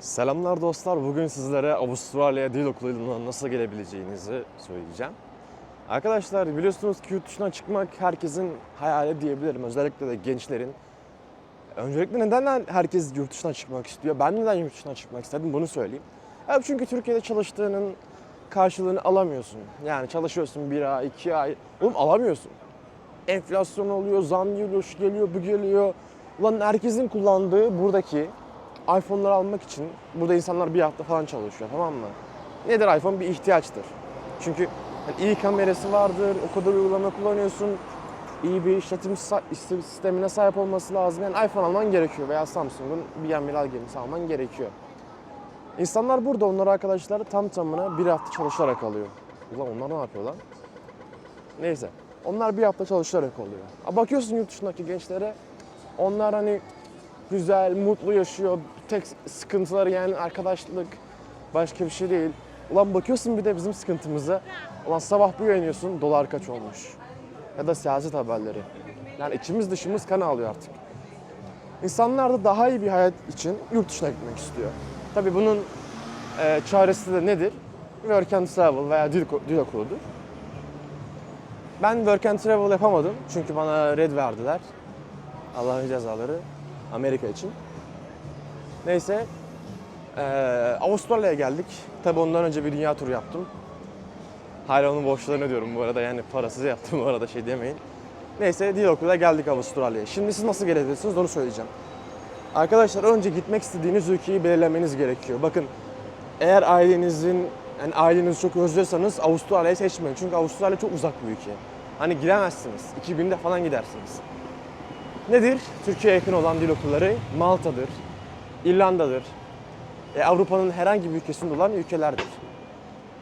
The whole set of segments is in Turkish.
Selamlar dostlar. Bugün sizlere Avustralya Dil Okulu'na nasıl gelebileceğinizi söyleyeceğim. Arkadaşlar biliyorsunuz ki yurt dışına çıkmak herkesin hayali diyebilirim. Özellikle de gençlerin. Öncelikle neden herkes yurt dışına çıkmak istiyor? Ben neden yurt dışına çıkmak istedim bunu söyleyeyim. Ya çünkü Türkiye'de çalıştığının karşılığını alamıyorsun. Yani çalışıyorsun bir ay, iki ay. Oğlum alamıyorsun. Enflasyon oluyor, zam geliyor, şu geliyor, bu geliyor. Ulan herkesin kullandığı buradaki iPhone'ları almak için burada insanlar bir hafta falan çalışıyor tamam mı? Nedir iPhone? Bir ihtiyaçtır. Çünkü hani iyi kamerası vardır, o kadar uygulama kullanıyorsun, iyi bir işletim sistemine sahip olması lazım. Yani iPhone alman gerekiyor veya Samsung'un bir Milal gemisi alman gerekiyor. İnsanlar burada onlar arkadaşları tam tamına bir hafta çalışarak alıyor. Ulan onlar ne yapıyor lan? Neyse. Onlar bir hafta çalışarak alıyor. Ha, Bakıyorsun yurt dışındaki gençlere onlar hani güzel, mutlu yaşıyor. Tek sıkıntıları yani arkadaşlık, başka bir şey değil. Ulan bakıyorsun bir de bizim sıkıntımıza. Ulan sabah bir uyanıyorsun, dolar kaç olmuş? Ya da siyaset haberleri. Yani içimiz dışımız kan ağlıyor artık. İnsanlar da daha iyi bir hayat için yurt dışına gitmek istiyor. Tabii bunun e, çaresi de nedir? Work and Travel veya dil, dil okuludur. Ben Work and Travel yapamadım çünkü bana red verdiler. Allah'ın cezaları Amerika için. Neyse eee, Avustralya'ya geldik. Tabi ondan önce bir dünya turu yaptım. Hala onun borçlarını ödüyorum bu arada yani parasız yaptım bu arada şey demeyin. Neyse dil okuluna geldik Avustralya'ya. Şimdi siz nasıl gelebilirsiniz onu söyleyeceğim. Arkadaşlar önce gitmek istediğiniz ülkeyi belirlemeniz gerekiyor. Bakın eğer ailenizin yani ailenizi çok özlüyorsanız Avustralya'yı seçmeyin. Çünkü Avustralya çok uzak bir ülke. Hani gidemezsiniz. 2000'de falan gidersiniz. Nedir? Türkiye'ye yakın olan dil okulları Malta'dır, İrlanda'dır. E, Avrupa'nın herhangi bir ülkesinde olan ülkelerdir.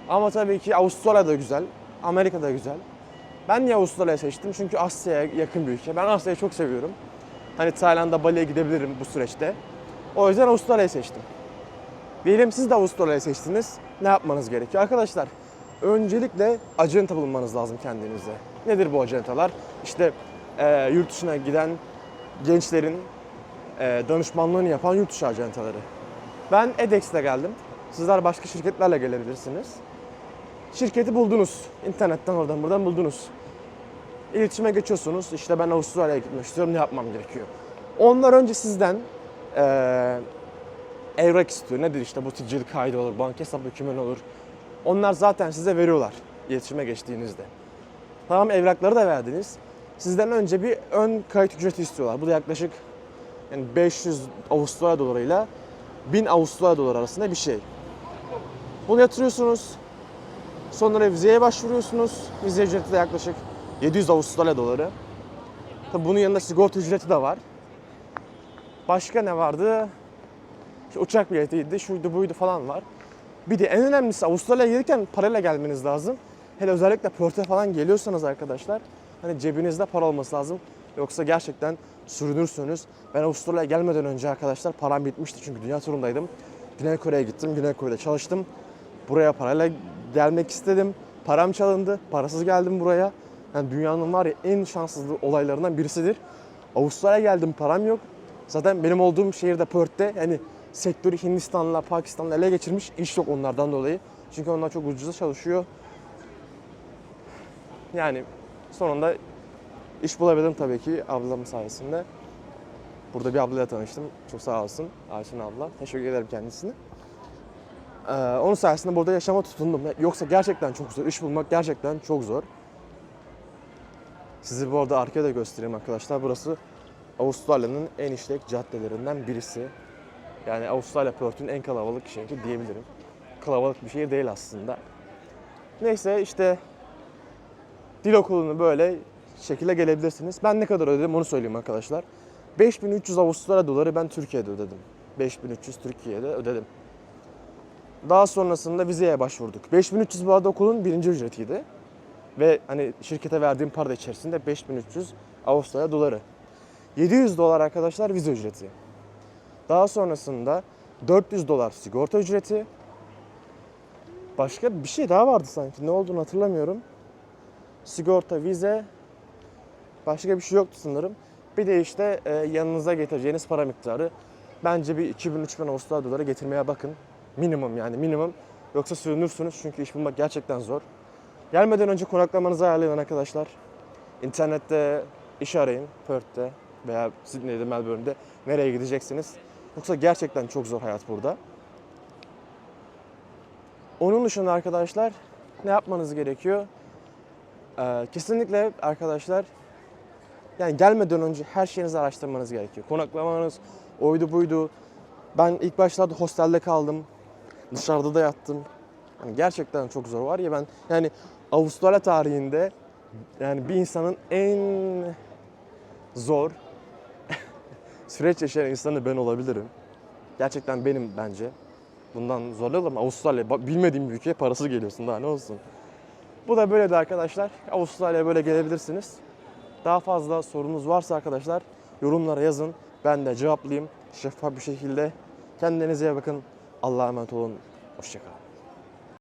Ama tabii ki Avustralya da güzel, Amerika da güzel. Ben niye Avustralya'yı seçtim? Çünkü Asya'ya yakın bir ülke. Ben Asya'yı çok seviyorum. Hani Tayland'a, Bali'ye gidebilirim bu süreçte. O yüzden Avustralya'yı seçtim. Diyelim siz de Avustralya'yı seçtiniz. Ne yapmanız gerekiyor? Arkadaşlar öncelikle acenta bulmanız lazım kendinize. Nedir bu acentalar? İşte e, yurt dışına giden gençlerin e, danışmanlığını yapan yurt dışı acentaları. Ben edex'le geldim. Sizler başka şirketlerle gelebilirsiniz. Şirketi buldunuz. İnternetten oradan buradan buldunuz. İletişime geçiyorsunuz. İşte ben Avustralya'ya gitmek istiyorum. Ne yapmam gerekiyor? Onlar önce sizden e, evrak istiyor. Nedir işte bu ticari kaydı olur, banka hesap dokümanı olur. Onlar zaten size veriyorlar iletişime geçtiğinizde. Tamam evrakları da verdiniz. Sizden önce bir ön kayıt ücreti istiyorlar. Bu da yaklaşık yani 500 Avustralya dolarıyla 1000 Avustralya doları arasında bir şey. Bunu yatırıyorsunuz. Sonra vizeye başvuruyorsunuz. Vize ücreti de yaklaşık 700 Avustralya doları. Tabii bunun yanında sigorta ücreti de var. Başka ne vardı? İşte uçak biletiydi, şuydu buydu falan var. Bir de en önemlisi Avustralya'ya gelirken parayla gelmeniz lazım. Hele özellikle Perth'e falan geliyorsanız arkadaşlar hani cebinizde para olması lazım. Yoksa gerçekten sürünürsünüz. Ben Avustralya'ya gelmeden önce arkadaşlar param bitmişti çünkü dünya turundaydım. Güney Kore'ye gittim, Güney Kore'de çalıştım. Buraya parayla gelmek istedim. Param çalındı, parasız geldim buraya. Yani dünyanın var ya en şanssız olaylarından birisidir. Avustralya'ya geldim, param yok. Zaten benim olduğum şehirde Perth'te yani sektörü Hindistan'la Pakistan'la ele geçirmiş iş yok onlardan dolayı. Çünkü onlar çok ucuza çalışıyor. Yani sonunda iş bulabildim tabii ki ablam sayesinde. Burada bir ablayla tanıştım. Çok sağ olsun Ayşin abla. Teşekkür ederim kendisine. Ee, onun sayesinde burada yaşama tutundum. Yoksa gerçekten çok zor. İş bulmak gerçekten çok zor. Sizi bu arada arkaya da göstereyim arkadaşlar. Burası Avustralya'nın en işlek caddelerinden birisi. Yani Avustralya Perth'ün en kalabalık şehri diyebilirim. Kalabalık bir şehir değil aslında. Neyse işte dil okulunu böyle şekilde gelebilirsiniz. Ben ne kadar ödedim onu söyleyeyim arkadaşlar. 5300 Avustralya doları ben Türkiye'de ödedim. 5300 Türkiye'de ödedim. Daha sonrasında vizeye başvurduk. 5300 bu arada okulun birinci ücretiydi. Ve hani şirkete verdiğim para içerisinde 5300 Avustralya doları. 700 dolar arkadaşlar vize ücreti. Daha sonrasında 400 dolar sigorta ücreti. Başka bir şey daha vardı sanki. Ne olduğunu hatırlamıyorum. Sigorta, vize. Başka bir şey yoktu sanırım. Bir de işte e, yanınıza getireceğiniz para miktarı. bence bir 2000-3000 Avustralya doları getirmeye bakın. Minimum yani minimum. Yoksa sürünürsünüz çünkü iş bulmak gerçekten zor. Gelmeden önce konaklamanızı ayarlayın arkadaşlar. İnternette iş arayın Perth'te veya Sydney'de, Melbourne'de nereye gideceksiniz. Yoksa gerçekten çok zor hayat burada. Onun dışında arkadaşlar ne yapmanız gerekiyor? Ee, kesinlikle arkadaşlar yani gelmeden önce her şeyinizi araştırmanız gerekiyor. Konaklamanız, oydu buydu. Ben ilk başlarda hostelde kaldım. Dışarıda da yattım. Yani gerçekten çok zor var ya ben yani Avustralya tarihinde yani bir insanın en zor süreç yaşayan insanı ben olabilirim. Gerçekten benim bence. Bundan zorlu ama Avustralya bilmediğim bir ülkeye parası geliyorsun daha ne olsun. Bu da böyle de arkadaşlar. Avustralya'ya böyle gelebilirsiniz. Daha fazla sorunuz varsa arkadaşlar yorumlara yazın. Ben de cevaplayayım şeffaf bir şekilde. Kendinize iyi bakın. Allah'a emanet olun. Hoşçakalın.